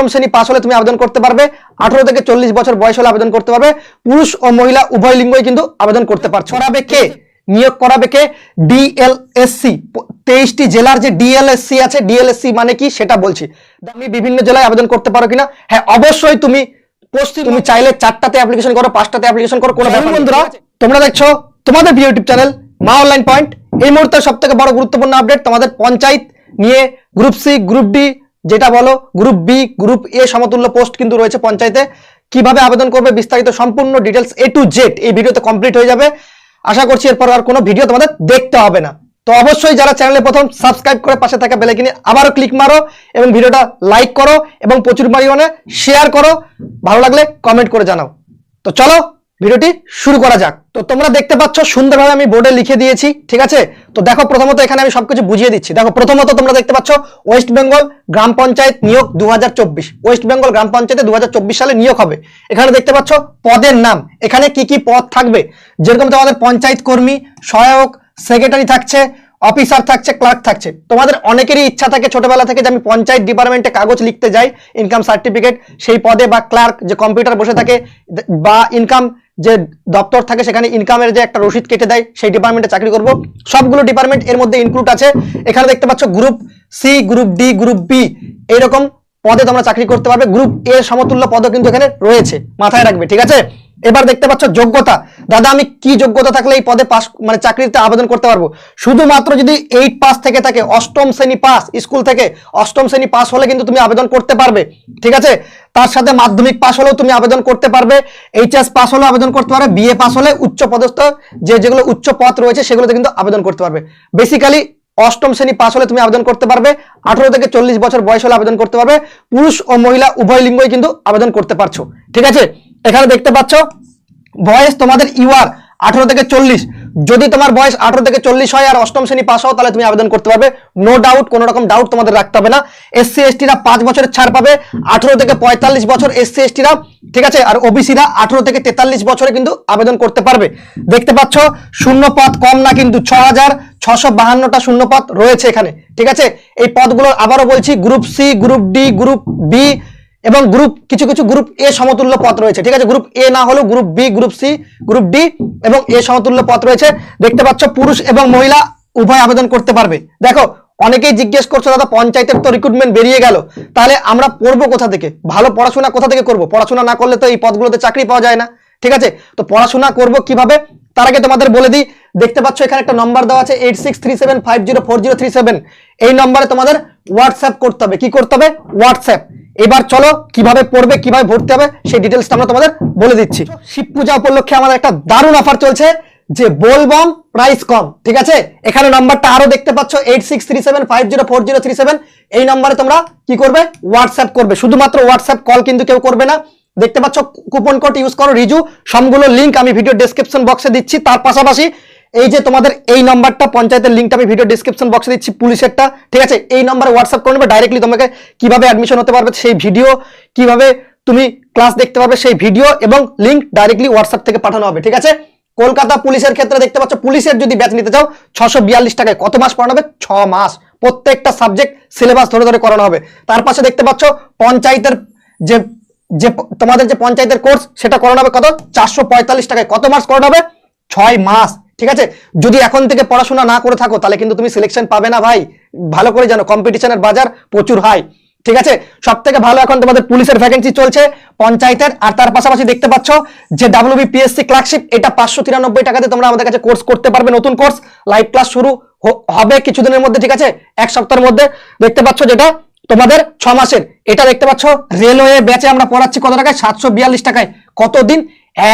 অষ্টম শ্রেণি পাস হলে তুমি আবেদন করতে পারবে। আঠারো থেকে চল্লিশ বছর বয়স হলে আবেদন করতে পারবে। পুরুষ ও মহিলা উভয় লিঙ্গই কিন্তু আবেদন করতে পারছ। করাবে কে? নিয়োগ করাবে কে? ডিএলএসসি। তেইশটি জেলার যে ডিএলএসসি আছে ডিএলএসসি মানে কি সেটা বলছি। তুমি বিভিন্ন জেলায় আবেদন করতে পারো কিনা? হ্যাঁ অবশ্যই তুমি পশ্চিম তুমি চাইলে চারটাতে অ্যাপ্লিকেশন করো পাঁচটাতে অ্যাপ্লিকেশন করো কোনো বন্ধুরা তোমরা দেখছ তোমাদের YouTube channel Maa online point এই মুহূর্তে সব থেকে বড় গুরুত্বপূর্ণ আপডেট তোমাদের পঞ্চায়েত নিয়ে গ্রুপ সি গ্রুপ ডি যেটা বলো গ্রুপ বি গ্রুপ এ সমতুল্য পোস্ট কিন্তু রয়েছে পঞ্চায়েতে। কীভাবে আবেদন করবে বিস্তারিত সম্পূর্ণ ডিটেলস এ টু জেড এই ভিডিওতে কমপ্লিট হয়ে যাবে। আশা করছি এরপর আর কোনো ভিডিও তোমাদের দেখতে হবে না। তো অবশ্যই যারা চ্যানেলে প্রথম সাবস্ক্রাইব করে পাশে থাকা বেলাইকিনে আবারও ক্লিক মারো এবং ভিডিওটা লাইক করো এবং প্রচুর পরিমাণে শেয়ার করো। ভালো লাগলে কমেন্ট করে জানাও। তো চলো ভিডিওটি শুরু করা যাক। তো তোমরা দেখতে পাচ্ছ, সুন্দরভাবে আমি বোর্ডে লিখে দিয়েছি, ঠিক আছে? তো দেখো, প্রথমত এখানে আমি সবকিছু বুঝিয়ে দিচ্ছি। দেখো, প্রথমত তোমরা দেখতে পাচ্ছ ওয়েস্ট বেঙ্গল গ্রাম পঞ্চায়েত নিয়োগ দু হাজার চব্বিশ। ওয়েস্ট বেঙ্গল গ্রাম পঞ্চায়েতে দু হাজার চব্বিশ সালে নিয়োগ হবে। এখানে দেখতে পাচ্ছ, পদের নাম। এখানে কি কি পদ থাকবে? যেরকম তোমাদের পঞ্চায়েত কর্মী, সহায়ক সেক্রেটারি থাকছে অফিসার থাকছে, ক্লার্ক থাকছে। তোমাদের অনেকেরই ইচ্ছা থাকে ছোটবেলা থেকে যে আমি পঞ্চায়েত ডিপার্টমেন্টে কাগজ লিখতে যাই ইনকাম সার্টিফিকেট সেই পদে বা ক্লার্ক যে কম্পিউটার বসে থাকে, বা ইনকাম যে দপ্তর থাকে, সেখানে ইনকামের যে একটা রসিদ কেটে দেয়, সেই ডিপার্টমেন্টে চাকরি করব। সবগুলো ডিপার্টমেন্ট এর মধ্যে ইনক্লুড আছে। এখানে দেখতে পাচ্ছ group C group D group B এইরকম পদে তোমরা চাকরি করতে পারবে। গ্রুপ এ সমতুল্য পদও কিন্তু এখানে রয়েছে, মাথায় রাখবে, ঠিক আছে? এবার দেখতে পাচ্ছ যোগ্যতা। দাদা, আমি কি যোগ্যতা থাকলে এই পদে পাস মানে চাকরিতে আবেদন করতে পারব? শুধুমাত্র যদি এইট পাস থেকে থাকে, অষ্টম শ্রেণি পাস স্কুল থেকে, অষ্টম শ্রেণি পাস হলে কিন্তু তুমি আবেদন করতে পারবে। ঠিক আছে? তার সাথে মাধ্যমিক পাস হলেও তুমি আবেদন করতে পারবে। এইচএস পাস হলেও আবেদন করতে পারবে। বিএ পাস হলে উচ্চ পদস্থ, যে যেগুলো উচ্চ পদ রয়েছে, সেগুলোতে কিন্তু আবেদন করতে পারবে। বেসিক্যালি অষ্টম শ্রেণি পাস হলে তুমি আবেদন করতে পারবে। আঠারো থেকে চল্লিশ বছর বয়স হলে আবেদন করতে পারবে। পুরুষ ও মহিলা উভয় লিঙ্গই কিন্তু আবেদন করতে পারছ। ঠিক আছে? এখানে দেখতে পাচ্ছ, বয়স তোমাদের ইউআর আঠারো থেকে চল্লিশ। যদি তোমার বয়স আঠারো থেকে চল্লিশ হয় আর অষ্টম শ্রেণি পাস হও, তাহলে তুমি আবেদন করতে পারবে। নো ডাউট কোনো রকম ডাউট তোমাদের রাখতে হবে না। এসসি এসটিরা পাঁচ বছরের ছাড় পাবে। আঠারো থেকে পঁয়তাল্লিশ বছর এসসি এসটিরা ঠিক আছে? আর ওবিসিরা আঠারো থেকে তেতাল্লিশ বছরে কিন্তু আবেদন করতে পারবে। দেখতে পাচ্ছ শূন্য পদ কম না কিন্তু ছ হাজার ছশো বাহান্নটা শূন্য পদ রয়েছে এখানে, ঠিক আছে? এই পদগুলো আবারও বলছি group C group D group B এবং গ্রুপ কিছু কিছু গ্রুপ এ সমতুল্য পথ রয়েছে, ঠিক আছে? গ্রুপ এ না হলেও group B group C group D এবং এ সমতুল্য পথ রয়েছে। দেখতে পাচ্ছ, পুরুষ এবং মহিলা উভয় আবেদন করতে পারবে। দেখো, অনেকেই জিজ্ঞেস করছ, দাদা, পঞ্চায়েতের তো রিক্রুটমেন্ট বেরিয়ে গেল। তাহলে আমরা পড়ব কোথা থেকে? ভালো পড়াশোনা কোথা থেকে করব? পড়াশোনা না করলে তো এই পদগুলোতে চাকরি পাওয়া যায় না, ঠিক আছে? তো পড়াশোনা করব কীভাবে? তার আগে তোমাদের বলে দিই, দেখতে পাচ্ছ, এখানে একটা নম্বর দেওয়া আছে eight six three seven five zero four zero three seven এই নম্বরে তোমাদের হোয়াটসঅ্যাপ করতে হবে। কি করতে হবে? হোয়াটসঅ্যাপ এবার চলো, কীভাবে পড়বে, কীভাবে ভর্তি হবে, সেই ডিটেলসটা আমরা তোমাদের বলে দিচ্ছি। শিব পূজা উপলক্ষে আমাদের একটা দারুণ অফার চলছে, যে বলবম প্রাইস কম, ঠিক আছে? এখানে নাম্বারটা আরও দেখতে পাচ্ছ eight six three seven five zero four zero three seven এই নাম্বারে তোমরা কি করবে? হোয়াটসঅ্যাপ করবে। শুধুমাত্র হোয়াটসঅ্যাপ কল কিন্তু কেউ করবে না। দেখতে পাচ্ছ কুপন কোড ইউজ করো, রিজু। সবগুলো লিঙ্ক আমি ভিডিও ডেসক্রিপশন বক্সে দিচ্ছি। তার পাশাপাশি এই যে তোমাদের এই নাম্বারটা, পঞ্চায়েতের লিঙ্কটা আমি ভিডিও ডিসক্রিপশন বক্সে দিচ্ছি পুলিশেরটা ঠিক আছে? এই নাম্বারে হোয়াটসঅ্যাপ করে নেবে ডাইরেক্টলি তোমাকে কীভাবে অ্যাডমিশন হতে পারবে সেই ভিডিও কীভাবে তুমি ক্লাস দেখতে পারবে সেই ভিডিও এবং লিঙ্ক ডাইরেক্টলি হোয়াটসঅ্যাপ থেকে পাঠানো হবে, ঠিক আছে? কলকাতা পুলিশের ক্ষেত্রে দেখতে পাচ্ছ, পুলিশের যদি ব্যাচ নিতে চাও, ছশো বিয়াল্লিশ টাকায়, কত মাস পড়ানো হবে? ছ মাস। প্রত্যেকটা সাবজেক্ট সিলেবাস ধরে ধরে করানো হবে। তার পাশে দেখতে পাচ্ছ, পঞ্চায়েতের যে যে, তোমাদের যে পঞ্চায়েতের কোর্স সেটা করানো হবে কত? চারশো পঁয়তাল্লিশ টাকায়। কত মাস করানো হবে? ছয় মাস। ঠিক আছে? যদি এখন থেকে পড়াশোনা না করে থাকো, তাহলে কিন্তু তুমি সিলেকশন পাবে না ভাই। ভালো করে জানো কম্পিটিশনের বাজার প্রচুর হাই ঠিক আছে? সব থেকে ভালো এখন তোমাদের পুলিশের ভ্যাকেন্সি চলছে, পঞ্চায়েতের, আর তার পাশাপাশি দেখতে পাচ্ছ যে ডাব্লিউবি পিএসসি ক্লার্কশিপ এটা পাঁচশো তিরানব্বই টাকাতে তোমরা আমাদের কাছে কোর্স করতে পারবে, নতুন কোর্স লাইভ ক্লাস শুরু হবে কিছুদিনের মধ্যে, ঠিক আছে? এক সপ্তাহের মধ্যে। দেখতে পাচ্ছ যেটা, তোমাদের ছ মাসের এটা দেখতে পাচ্ছ রেলওয়ে ব্যাচে আমরা পড়াচ্ছি কত টাকায়? সাতশো বিয়াল্লিশ টাকায়। কতদিন?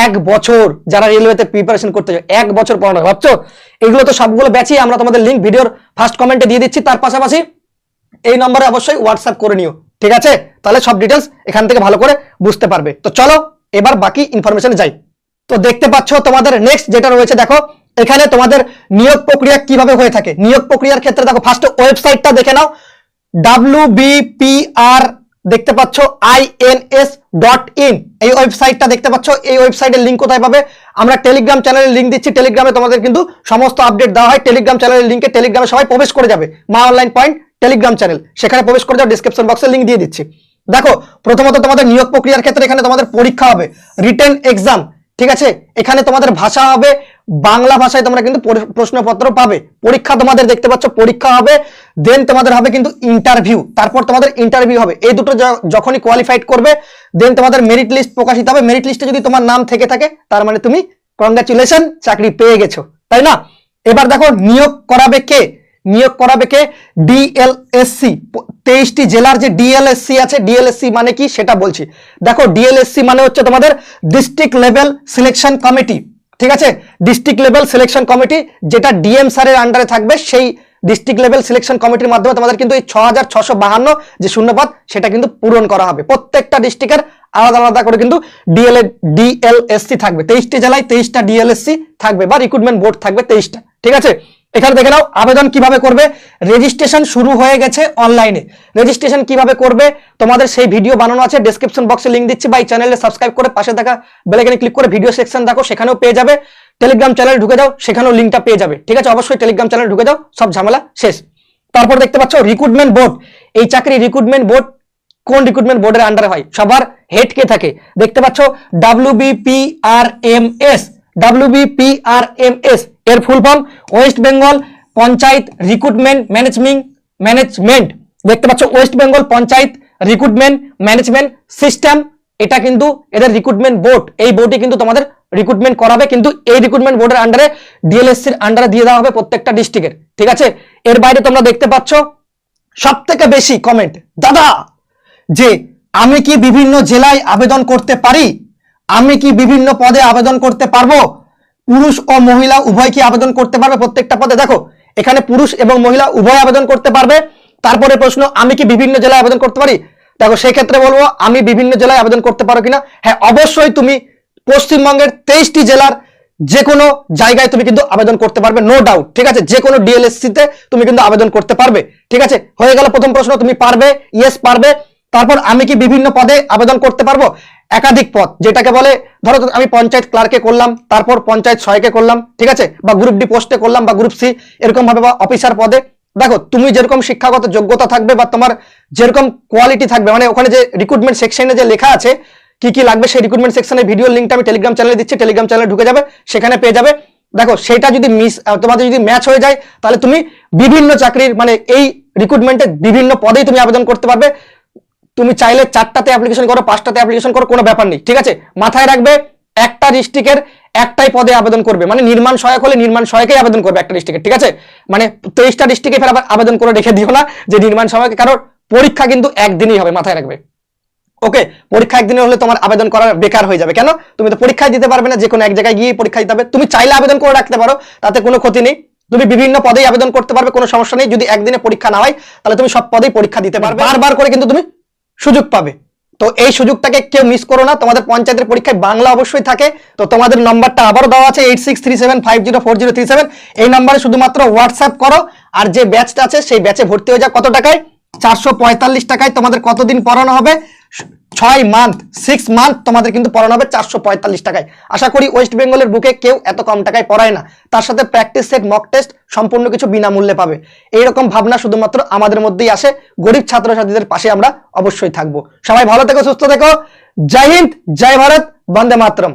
এক বছর যারা রেলওয়েতে প্রিপারেশন করতে চায় এক বছর পড়ানো ভাবছ? এগুলো তো সবগুলো ব্যাচই আমরা তোমাদের লিঙ্ক ভিডিওর ফার্স্ট কমেন্টে দিয়ে দিচ্ছি। তার পাশাপাশি এই নম্বরে অবশ্যই হোয়াটসঅ্যাপ করে নিও। ঠিক আছে? তাহলে সব ডিটেলস এখান থেকে ভালো করে বুঝতে পারবে। তো চলো, এবার বাকি ইনফরমেশনে যাই। তো দেখতে পাচ্ছ তোমাদের নেক্সট যেটা রয়েছে, দেখো, এখানে তোমাদের নিয়োগ প্রক্রিয়া কীভাবে হয়ে থাকে। নিয়োগ প্রক্রিয়ার ক্ষেত্রে দেখো ফার্স্ট ওয়েবসাইটটা দেখে নাও। ডাব্লিউ দেখতে পাচ্ছ আইএনএস ডট ইন এই ওয়েবসাইটটা দেখতে পাচ্ছ, এই ওয়েবসাইটের লিঙ্ক কোথায় পাবে? আমরা টেলিগ্রাম চ্যানেলের লিঙ্ক দিচ্ছি টেলিগ্রামে তোমাদের কিন্তু সমস্ত আপডেট দেওয়া হয়। টেলিগ্রাম চ্যানেলের লিঙ্কে টেলিগ্রামে সবাই প্রবেশ করে যাবে। মা অনলাইন পয়েন্ট টেলিগ্রাম চ্যানেল সেখানে প্রবেশ করে যাও ডিসক্রিপশন বক্সে লিঙ্ক দিয়ে দিচ্ছি। দেখো, প্রথমত তোমাদের নিয়োগ প্রক্রিয়ার ক্ষেত্রে এখানে তোমাদের পরীক্ষা হবে। রিটেন এক্সাম ঠিক আছে? এখানে তোমাদের ভাষা হবে বাংলা ভাষায় তোমরা কিন্তু প্রশ্নপত্র পাবে। পরীক্ষা তোমাদের দেখতে পাচ্ছ, পরীক্ষা হবে দেন তোমাদের হবে কিন্তু ইন্টারভিউ তারপর তোমাদের ইন্টারভিউ হবে। এই দুটো যখনই কোয়ালিফাইড করবে দেন তোমাদের মেরিট লিস্ট প্রকাশিত হবে। মেরিট লিস্টে যদি তোমার নাম থেকে থাকে, তার মানে তুমি কংগ্রাচুলেশন চাকরি পেয়ে গেছো। তাই না? এবার দেখো, নিয়োগ করাবে কে? নিয়োগ করাবে কে? ডিএলএসসি তেইশটি জেলার যে ডিএলএসসি আছে ডিএলএসসি মানে কি? সেটা বলছি। দেখো ডিএলএসসি মানে হচ্ছে তোমাদের ডিস্ট্রিক্ট লেভেল সিলেকশন কমিটি ঠিক আছে? ডিস্ট্রিক্ট লেভেল সিলেকশন কমিটি যেটা ডিএম স্যারের আন্ডারে থাকবে, সেই ডিস্ট্রিক্ট লেভেল সিলেকশন কমিটির মাধ্যমে তোমাদের কিন্তু এই ছ যে শূন্যপদ, সেটা কিন্তু পূরণ করা হবে। প্রত্যেকটা ডিস্ট্রিক্টের আলাদা আলাদা করে কিন্তু ডিএলএ ডিএলএসসি থাকবে। তেইশটি জেলায় তেইশটা ডিএলএসসি থাকবে বা রিক্রুটমেন্ট বোর্ড থাকবে তেইশটা। ঠিক আছে? এখানে দেখে নাও, আবেদন কীভাবে করবে? রেজিস্ট্রেশন শুরু হয়ে গেছে অনলাইনে রেজিস্ট্রেশন কীভাবে করবে? তোমাদের সেই ভিডিও বানানো আছে ডেসক্রিপশন বক্সে লিংক দিচ্ছি, বা এই চ্যানেলে সাবস্ক্রাইব করে পাশে থাকা বেলাইকনে ক্লিক করে ভিডিও সেকশন দেখো, সেখানেও পেয়ে যাবে। টেলিগ্রাম চ্যানেলে ঢুকে যাও, সেখানেও লিঙ্কটা পেয়ে যাবে। ঠিক আছে? অবশ্যই টেলিগ্রাম চ্যানেলে ঢুকে যাও, সব ঝামেলা শেষ। তারপর দেখতে পাচ্ছ রিক্রুটমেন্ট বোর্ড এই চাকরি রিক্রুটমেন্ট বোর্ড কোন রিক্রুটমেন্ট বোর্ডের আন্ডারে হয়? সবার হেড কে থাকে? দেখতে পাচ্ছ ডাব্লিউবিপিআরএমএস ডাব্লিউবিপিআরএমএস এর full form West Bengal panchayat recruitment management management. দেখতে পাচ্ছ, West Bengal panchayat recruitment management system, এটা কিন্তু এদের রিক্রুটমেন্ট বোর্ড। এই বোর্ডে কিন্তু তোমাদের রিক্রুটমেন্ট করাবে, কিন্তু এই রিক্রুটমেন্ট বোর্ডের আন্ডারে ডিএলএসসির আন্ডারে দিয়ে দেওয়া হবে প্রত্যেকটা ডিস্ট্রিক্টের ঠিক আছে? এর বাইরে তোমরা দেখতে পাচ্ছ সব থেকে বেশি কমেন্ট দাদা, যে আমি কি বিভিন্ন জেলায় আবেদন করতে পারি? আমি কি বিভিন্ন পদে আবেদন করতে পারব? পুরুষ ও মহিলা উভয় কি আবেদন করতে পারবে প্রত্যেকটা পদে? দেখো, এখানে পুরুষ এবং মহিলা উভয় আবেদন করতে পারবে। তারপরে প্রশ্ন, আমি কি বিভিন্ন জেলায় আবেদন করতে পারি? দেখো সেই ক্ষেত্রে বলব, আমি বিভিন্ন জেলায় আবেদন করতে পারো কিনা? হ্যাঁ অবশ্যই তুমি পশ্চিমবঙ্গের তেইশটি জেলার যে কোনো জায়গায় তুমি কিন্তু আবেদন করতে পারবে নো ডাউট ঠিক আছে? যে কোনো ডিএলএসসি তে তুমি কিন্তু আবেদন করতে পারবে, ঠিক আছে? হয়ে গেল প্রথম প্রশ্ন, তুমি পারবে ইয়েস পারবে তারপর আমি কি বিভিন্ন পদে আবেদন করতে পারব? একাধিক পদ, যেটাকে বলে, ধরো আমি পঞ্চায়েত ক্লার্কে করলাম, তারপর পঞ্চায়েত ছয়কে করলাম, ঠিক আছে? বা গ্রুপ ডি পোস্টে করলাম, বা গ্রুপ সি এরকম ভাবে বা অফিসার পদে। দেখো, তুমি যেরকম শিক্ষাগত যোগ্যতা থাকবে বা তোমার যেরকম কোয়ালিটি থাকবে মানে ওখানে যে রিক্রুটমেন্ট সেকশনে যে লেখা আছে, কি কি লাগবে সেই রিক্রুটমেন্ট সেকশনের ভিডিও লিঙ্কটা আমি টেলিগ্রাম চ্যানেলে দিচ্ছি টেলিগ্রাম চ্যানেলে ঢুকে যাবে, সেখানে পেয়ে যাবে। দেখো, সেটা যদি মিস তোমাদের যদি ম্যাচ হয়ে যায়, তাহলে তুমি বিভিন্ন চাকরির মানে এই রিক্রুটমেন্টের বিভিন্ন পদেই তুমি আবেদন করতে পারবে। তুমি চাইলে চারটাতে অ্যাপ্লিকেশন করো, পাঁচটাতে অ্যাপ্লিকেশন করো, কোনো ব্যাপার নেই, ঠিক আছে? মাথায় রাখবে, একটা ডিস্ট্রিক্টের একটাই পদে আবেদন করবে মানে নির্মাণ সহায়ক হলে নির্মাণ সহায়কেই আবেদন করবে একটা ডিস্ট্রিক্টের ঠিক আছে? মানে তেইশটা ডিস্ট্রিক্টে ফের আবেদন করে রেখে দিও না যে নির্মাণ সহায়ক, কারণ পরীক্ষা কিন্তু একদিনই হবে, মাথায় রাখবে। ওকে, পরীক্ষা একদিনে হলে তোমার আবেদন করা বেকার হয়ে যাবে, কেন? তুমি তো পরীক্ষায় দিতে পারবে না যে কোনো এক জায়গায় গিয়ে পরীক্ষা দিতে হবে। তুমি চাইলে আবেদন করে রাখতে পারো, তাতে কোনো ক্ষতি নেই। তুমি বিভিন্ন পদেই আবেদন করতে পারবে, কোনো সমস্যা নেই, যদি একদিনে পরীক্ষা না হয়, তাহলে তুমি সব পদেই পরীক্ষা দিতে পারবে। বারবার করে কিন্তু তুমি সুযোগ পাবে। তো এই সুযোগটাকে কেউ মিস করো না। তোমাদের পঞ্চায়েতের পরীক্ষায় বাংলা অবশ্যই থাকে। তো তোমাদের নম্বরটা আবারও দেওয়া আছে eight six three seven five zero four zero three seven এই নম্বরে শুধুমাত্র হোয়াটসঅ্যাপ করো। আর যে ব্যাচটা আছে, সেই ব্যাচে ভর্তি হয়ে যাও। কত টাকায়? চারশো পঁয়তাল্লিশ টাকায় তোমাদের কতদিন পড়ানো হবে? ছয় মান্থ সিক্স মান্থ তোমাদের কিন্তু পড়ানো হবে চারশো পঁয়তাল্লিশ টাকায়। আশা করি ওয়েস্ট বেঙ্গলের বুকে কেউ এত কম টাকায় পড়ায় না। তার সাথে প্র্যাকটিস সেট মক টেস্ট সম্পূর্ণ কিছু বিনামূল্যে পাবে। এইরকম ভাবনা শুধুমাত্র আমাদের মধ্যেই আসে। গরিব ছাত্রছাত্রীদের পাশে আমরা অবশ্যই থাকব। সবাই ভালো থেকো, সুস্থ থেকো। জয় হিন্দ, জয় ভারত, বন্দে মাতরম।